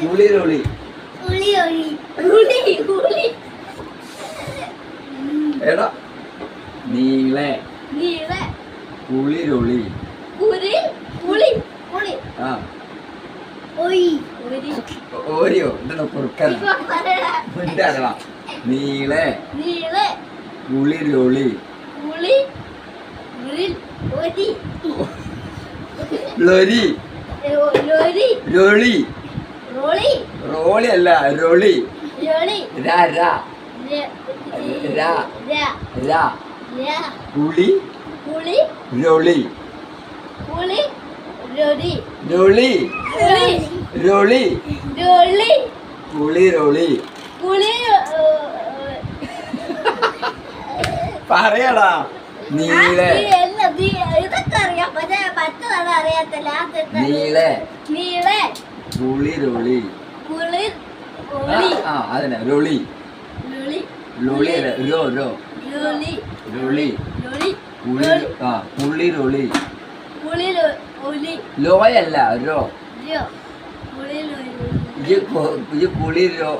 കുളിരൊളി ഉളി ഒളി ഉളി. ഉളി. എടാ നീളെ ഒയ് ഓരിയോ ഇപ്പൊ പറയടാ. മിണ്ടാടാ നീളെ. നീള. കുളിരൊളി ഉളി. രൊളി. റോളി റോളി അല്ല റോളി ലോളി രാ രാ. രാ. രാ. കുളി കുളി പുളി. കുളി പുളി. ലോളി രൊളി. പുളി ലോളി കുളി കുളിരൊളി കുളി പറയടാ. നീല. അറിയാം പക്ഷെ മറ്റതാണ് അറിയാത്തില്ല നീളെ. നീളെ. കുളിരൊളി പുളി ആ, ആ അതന്നെ. രൊളി. അല്ല? രോ രോ. രൊളി. ആ പുളി ലോയല്ല രോ. പുളി രോ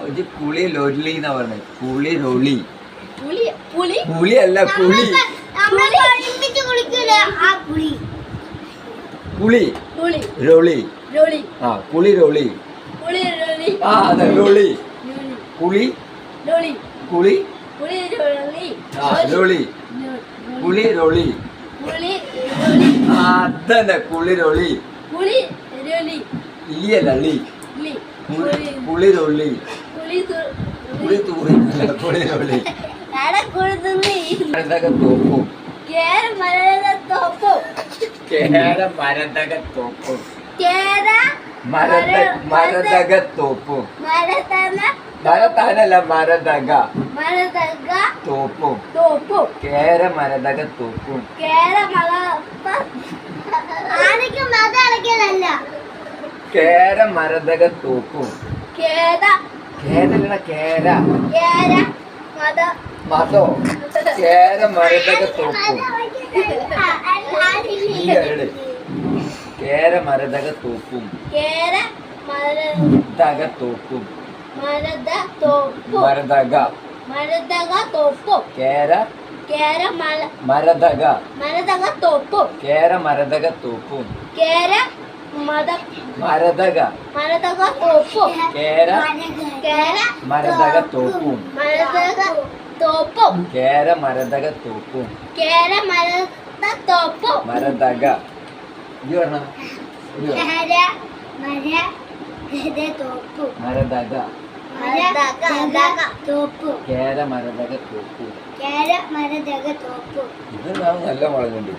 പറഞ്ഞത് കുളിരൊളി പുളി പുളി പുളി അല്ല പുളി നമ്മൾ ഒരുമിച്ച് കുളിക്കൂലേ ആ പുളി പുളി. രൊളി. ആ കുളി രൊളി. ആ അതെ രൊളി. കുളി കുളി ആ കുളി രൊളി. അതന്നെ കുളിരൊളി പുളി ലൊളി ലി അല്ല ലി ലി കുളി കുളിരൊളി കുളി തൂറി. കുളിരൊളി എന്തൊക്കെ തോക്കും. മരതക കേര മരതക മരതക തോപ്പും മരതന മരത്താനല്ല മരതക. മരതക തോപ്പും. തോപ്പു. കേര മരതക തോപ്പും കേര കേര മരതക തോപ്പും കേര കേരള കേര കേര മത മതോ? കേര മരതക തോപ്പും കേര മരതക തോപ്പും കേര മര ദക തോപ്പും മരത തോപ്പു മരതക. മരതക തോക്കും. കേര കേര മരതക. മരതക തോക്കും. കേര മരതക തോപ്പും കേര മരതക. മരതക തോപ്പു കേര കേര മരതക തോപ്പും മരതക തോപ്പു കേര മരതക തോപ്പും കേര മരത തോപ്പു മരതക. ഇത് പറഞ്ഞ? മരതക കേര മരതക തോപ്പ്. കേര മരതക തോപ്പ്. ഇത് നാം നല്ല മുളകുണ്ട്